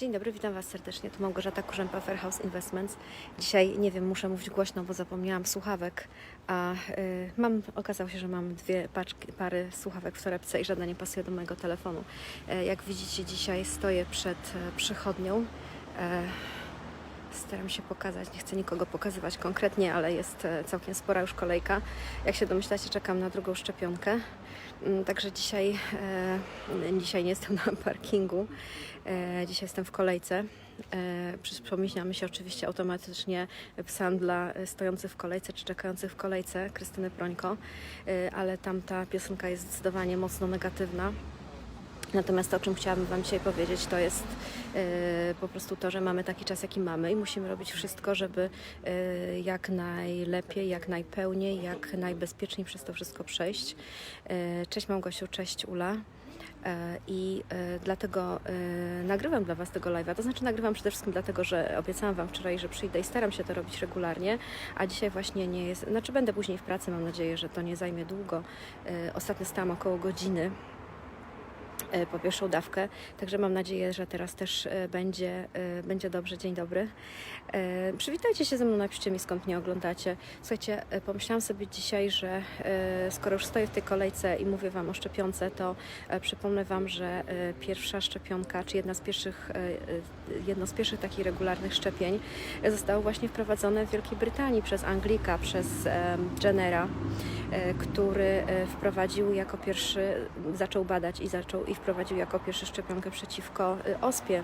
Dzień dobry, witam Was serdecznie. Tu Małgorzata Kurzępa, Fairhouse Investments. Dzisiaj, nie wiem, muszę mówić głośno, bo zapomniałam słuchawek, a y, mam, okazało się, że mam dwie paczki, pary słuchawek w torebce i żadna nie pasuje do mojego telefonu. E, jak widzicie, dzisiaj stoję przed e, przychodnią. E, Staram się pokazać, nie chcę nikogo pokazywać konkretnie, ale jest e, całkiem spora już kolejka. Jak się domyślacie, czekam na drugą szczepionkę. Mm, Także dzisiaj, e, dzisiaj nie jestem na parkingu. E, dzisiaj jestem w kolejce. Przypomina mi się oczywiście automatycznie psan dla stojących w kolejce czy czekających w kolejce Krystyny Prońko, ale tamta piosenka jest zdecydowanie mocno negatywna. Natomiast to, o czym chciałabym Wam dzisiaj powiedzieć, to jest e, po prostu to, że mamy taki czas, jaki mamy i musimy robić wszystko, żeby e, jak najlepiej, jak najpełniej, jak najbezpieczniej przez to wszystko przejść. E, cześć Małgosiu, cześć Ula. I dlatego nagrywam dla Was tego live'a. To znaczy nagrywam przede wszystkim dlatego, że obiecałam Wam wczoraj, że przyjdę i staram się to robić regularnie, a dzisiaj właśnie nie jest, znaczy będę później w pracy, mam nadzieję, że to nie zajmie długo. Ostatnio stałam około godziny po pierwszą dawkę, także mam nadzieję, że teraz też e, będzie, e, będzie dobrze. Dzień dobry. E, Przywitajcie się ze mną, napiszcie mi skąd mnie oglądacie. Słuchajcie, e, pomyślałam sobie dzisiaj, że e, skoro już stoję w tej kolejce i mówię Wam o szczepionce, to e, przypomnę Wam, że e, pierwsza szczepionka, czy jedna z pierwszych, e, e, jedno z pierwszych takich regularnych szczepień e, zostało właśnie wprowadzone w Wielkiej Brytanii przez Anglika, przez e, Jennera, e, który e, wprowadził jako pierwszy, zaczął badać i zaczął i wprowadził jako pierwszy szczepionkę przeciwko e, ospie.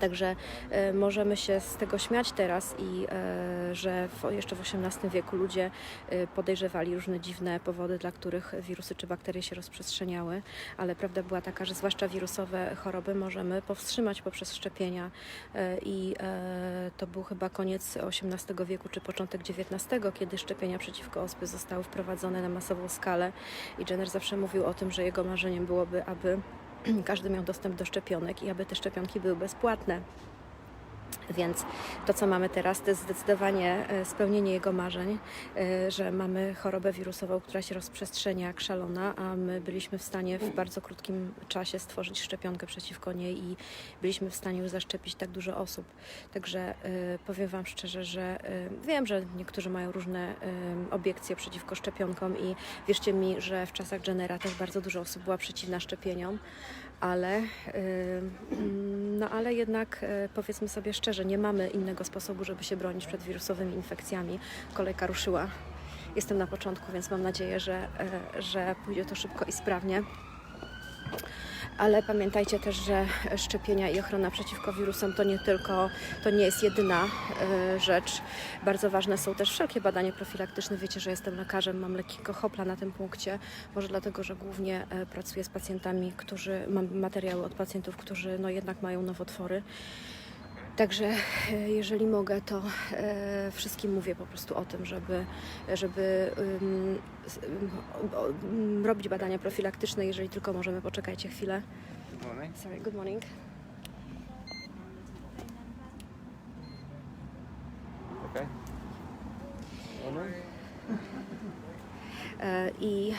Także e, możemy się z tego śmiać teraz i e, że w, jeszcze w XVIII wieku ludzie e, podejrzewali różne dziwne powody, dla których wirusy czy bakterie się rozprzestrzeniały, ale prawda była taka, że zwłaszcza wirusowe choroby możemy powstrzymać poprzez szczepienia. I to był chyba koniec XVIII wieku czy początek XIX, kiedy szczepienia przeciwko ospy zostały wprowadzone na masową skalę. I Jenner zawsze mówił o tym, że jego marzeniem byłoby, aby każdy miał dostęp do szczepionek i aby te szczepionki były bezpłatne. Więc to, co mamy teraz, to jest zdecydowanie e, spełnienie jego marzeń, e, że mamy chorobę wirusową, która się rozprzestrzenia jak szalona, a my byliśmy w stanie w bardzo krótkim czasie stworzyć szczepionkę przeciwko niej i byliśmy w stanie już zaszczepić tak dużo osób. Także e, powiem Wam szczerze, że wiem, że niektórzy mają różne obiekcje przeciwko szczepionkom i wierzcie mi, że w czasach Jennera też bardzo dużo osób była przeciwna szczepieniom, ale, no ale jednak y, powiedzmy sobie szczerze, nie mamy innego sposobu, żeby się bronić przed wirusowymi infekcjami. Kolejka ruszyła. Jestem na początku, więc mam nadzieję, że, y, że pójdzie to szybko i sprawnie. Ale pamiętajcie też, że szczepienia i ochrona przeciwko wirusom to nie tylko, to nie jest jedyna y, rzecz. Bardzo ważne są też wszelkie badania profilaktyczne. Wiecie, że jestem lekarzem, mam lekkiego hopla na tym punkcie. Może dlatego, że głównie e, pracuję z pacjentami, którzy, mam materiały od pacjentów, którzy no jednak mają nowotwory. Także e, jeżeli mogę, to e, wszystkim mówię po prostu o tym, żeby, żeby robić badania profilaktyczne, jeżeli tylko możemy. Poczekajcie chwilę. Good morning. Sorry, good morning. Okay. Morning. E, I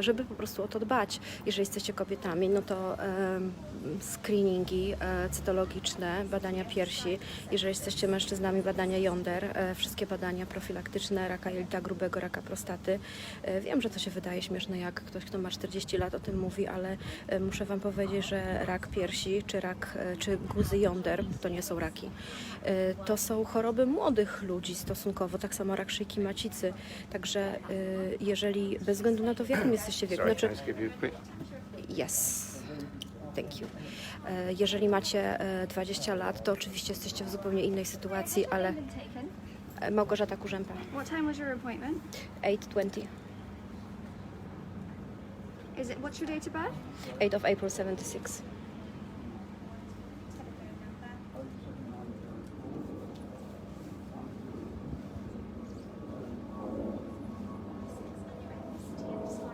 żeby po prostu o to dbać, jeżeli jesteście kobietami, no to screeningi e, cytologiczne, badania piersi, jeżeli jesteście mężczyznami, badania jąder, e, wszystkie badania profilaktyczne raka jelita grubego, raka prostaty. E, Wiem, że to się wydaje śmieszne, jak ktoś, kto ma 40 lat o tym mówi, ale muszę Wam powiedzieć, że rak piersi czy rak, czy guzy jąder, to nie są raki, to są choroby młodych ludzi stosunkowo, tak samo rak szyjki macicy. Także jeżeli, bez względu na to, w jakim jesteście wieku, znaczy? Yes. Thank you. E, Jeżeli macie e, 20 lat, to oczywiście jesteście w zupełnie innej sytuacji, ale e, Małgorzata Kurzępa, What time was your appointment? 8.20, Is it what's your date of birth? 8 of April 76.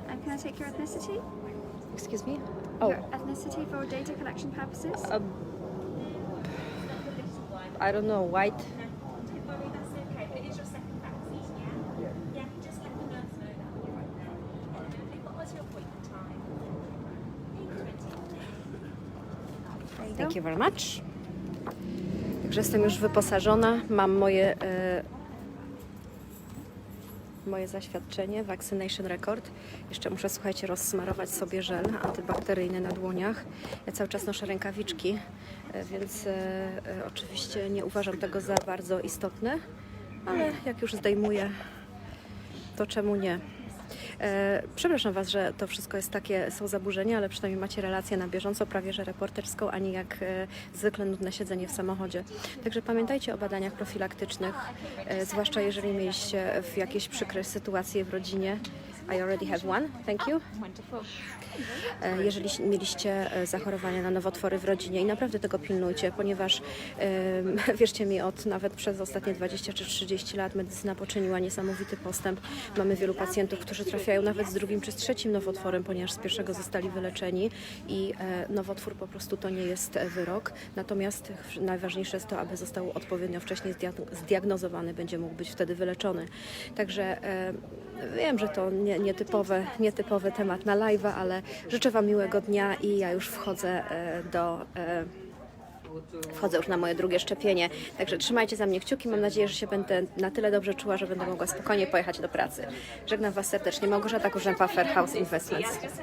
And can I take your ethnicity? Excuse me? Your Oh, ethnicity for data collection purposes? um, I don't know, white. Don't worry, that's okay. But it is your second vaccine, yeah? Yeah. just let the nurse know that when you're right there. And what was your appointment time? 8.20. There you go. Thank you very much. Także jestem już wyposażona. Mam moje, e, moje zaświadczenie, vaccination record. Jeszcze muszę, słuchajcie, rozsmarować sobie żel antybakteryjny na dłoniach. Ja cały czas noszę rękawiczki, e, więc e, e, oczywiście nie uważam tego za bardzo istotne, ale jak już zdejmuję, to czemu nie? E, przepraszam Was, że to wszystko jest takie, są zaburzenia, ale przynajmniej macie relację na bieżąco, prawie że reporterską, a nie jak e, zwykle nudne siedzenie w samochodzie. Także pamiętajcie o badaniach profilaktycznych, e, zwłaszcza jeżeli mieliście w jakieś przykre sytuacje w rodzinie. I already have one, thank you. E, jeżeli mieliście e, zachorowania na nowotwory w rodzinie i naprawdę tego pilnujcie, ponieważ wierzcie mi, od nawet przez ostatnie 20 czy 30 lat medycyna poczyniła niesamowity postęp. Mamy wielu pacjentów, którzy trafiają nawet z drugim czy z trzecim nowotworem, ponieważ z pierwszego zostali wyleczeni i e, nowotwór po prostu to nie jest wyrok. Natomiast najważniejsze jest to, aby został odpowiednio wcześniej zdiag- zdiagnozowany, będzie mógł być wtedy wyleczony. Także wiem, że to nie, nietypowy, nietypowy temat na live'a, ale życzę Wam miłego dnia i ja już wchodzę e, do. E, Wchodzę już na moje drugie szczepienie, także trzymajcie za mnie kciuki. Mam nadzieję, że się będę na tyle dobrze czuła, że będę mogła spokojnie pojechać do pracy. Żegnam Was serdecznie. Małgorzata Kurzępa, Fair House Investments.